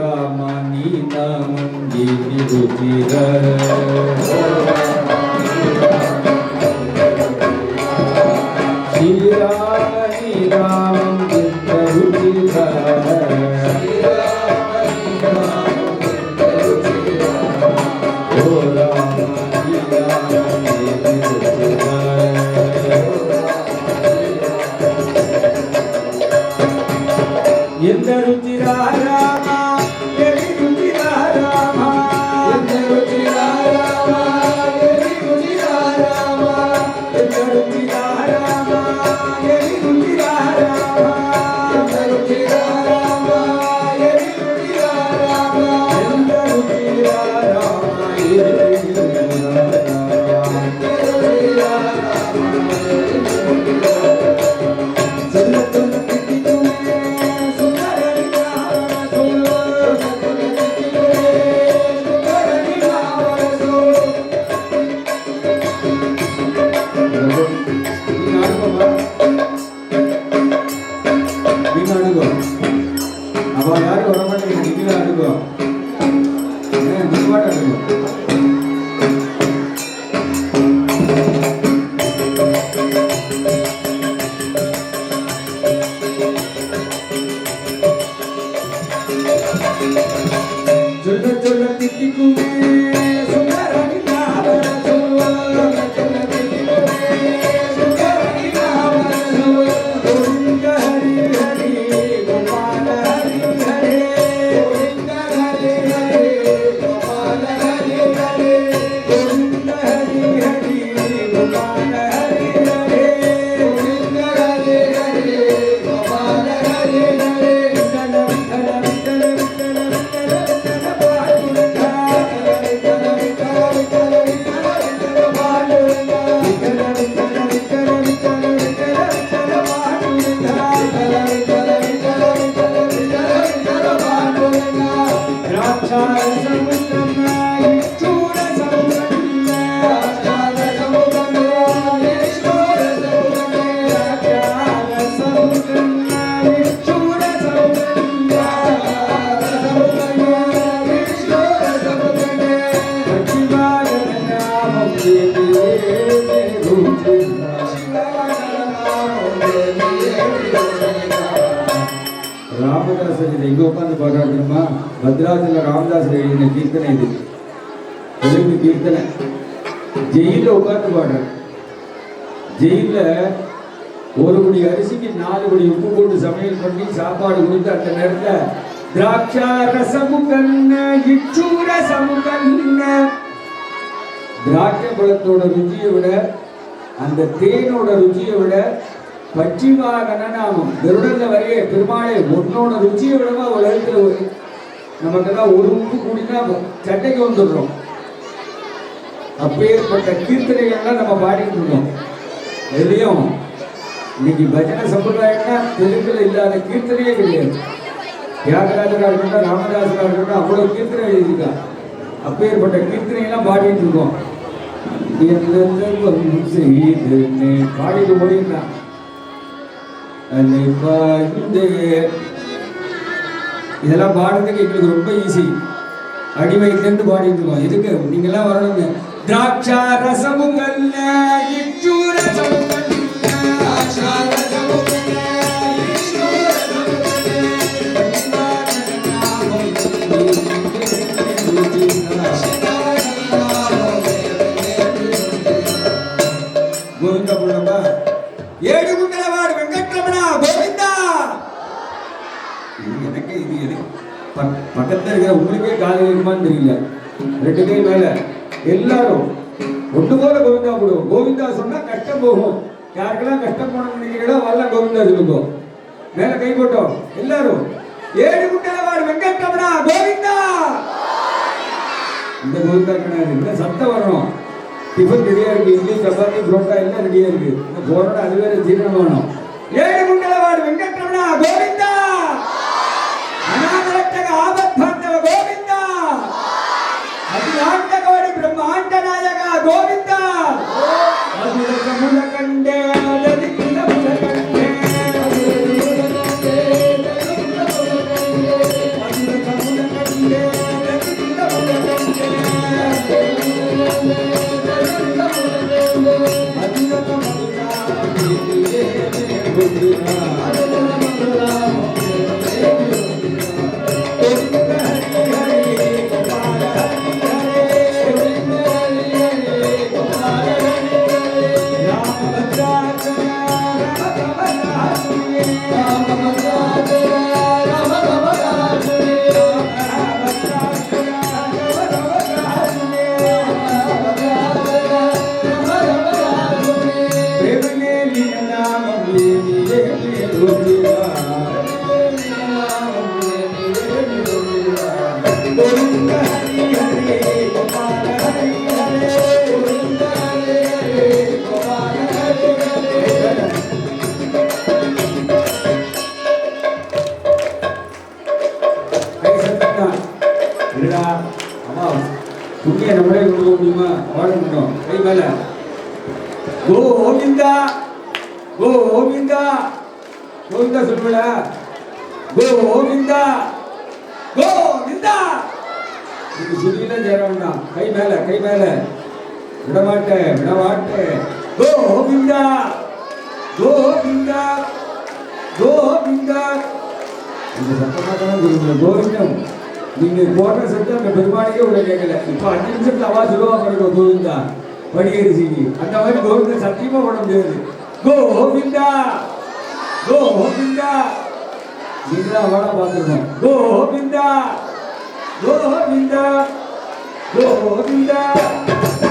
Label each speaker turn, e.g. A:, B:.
A: ರಾಮ ನೀನ ಮುಂದಿನಿ ರುಚಿರ Mexico. Hãy subscribe cho ராமதாசர் இதை எங்க உட்காந்து பாடுறாருமா பத்ராஜல ராமதாசர் எழுதின கீர்த்தனை இது. தெலுங்கு கீர்த்தனை. ஜெயில உட்காந்து பாடுறாரு. ஜெயில ஒரு குடி அரிசிக்கு நாலு குடி உப்பு போட்டு சமையல் பண்ணி சாப்பாடு கொடுத்து அந்த நேரத்துல திராட்சா ரசமு கண்ண இச்சூர சமு கண்ண. திராட்சை பழத்தோட ருச்சியை விட அந்த தேனோட ருச்சியை விட பச்சிவாகன நாமம் கருடல்ல வரைய பெருமாளே ஒன்னோட ருச்சியை விடவா உலகத்துல ஒரு நமக்கெல்லாம் ஒரு உப்பு கூடினா சட்டைக்கு வந்துடுறோம். அப்பேற்பட்ட கீர்த்தனைகள்லாம் நம்ம பாடிட்டு இருக்கோம் எதுலையும் இன்னைக்கு பஜனை சம்பிரதாயம்னா தெலுங்குல இல்லாத கீர்த்தனையே கிடையாது. தியாகராஜரா இருக்கட்டும் ராமதாசரா இருக்கட்டும் அவ்வளவு கீர்த்தனை எழுதியிருக்கா. அப்பேற்பட்ட கீர்த்தனையெல்லாம் பாடிட்டு இருக்கோம் பாடிட்டு போயிருந்தான் இதெல்லாம் பாடுறதுக்கு எங்களுக்கு ரொம்ப ஈஸி அடி வயிற்றுலேருந்து பாடிட்டு இருக்கோம் எதுக்கு? நீங்கெல்லாம் வரணுங்க. திராட்சா ரசமுங்கல்ல இச்சு ரசமுங்கல்ல பக்கத்துல இருக்கிற உங்களுக்கே காது இருக்குமான்னு தெரியல. ரெண்டு கை மேல. எல்லாரும் ஒண்ணு போல கோவிந்தா போடுவோம். கோவிந்தா சொன்னா கஷ்டம் போகும். யாருக்கெல்லாம் கஷ்டம் போன நினைக்கிறீங்களோ வரல கோவிந்தா சொல்லுங்க மேல கை போட்டோம். எல்லாரும் ஏழு குண்டலவாடு வெங்கட்ரமணா கோவிந்தா! இந்த கோவிந்தா கிடையாது இந்த சத்தம் வரணும். டிஃபன் ரெடியா இருக்கு. இட்லி சப்பாத்தி புரோட்டா எல்லாம் ரெடியா இருக்கு. இந்த அது வேற ஜீரணம் வேணும் ஏழு குண்டலவாடு வெங்கட்ரமணா கோவிந்தா! பண்ணணும் கை மேல. கோவிந்தா கோவிந்தா. கோவிந்தா சொல்லுவல கோவிந்தா கோவிந்தா. இது சொல்லியில சேரம்னா கை மேல கை மேல. விடமாட்டேன் விடமாட்டேன் கோவிந்தா கோவிந்தா கோவிந்தா. இந்த சத்தமாக கோவிந்தம். நீங்க போடுற சட்டம் அந்த பெருமானிக்கே உள்ள கேட்கல. இப்ப அஞ்சு நிமிஷத்துல அவா சொல்லுவா பாருங்க கோவிந்தா. படியரிசிக்கு அந்த மாதிரி கோவிந்த சத்தியமா பண்ண முடியாது. கோவிந்தா! கோவிந்தா! நீங்களா அவளா பார்த்துக்கணும். கோவிந்தா கோவிந்தா! கோவிந்தா! கோவிந்தா!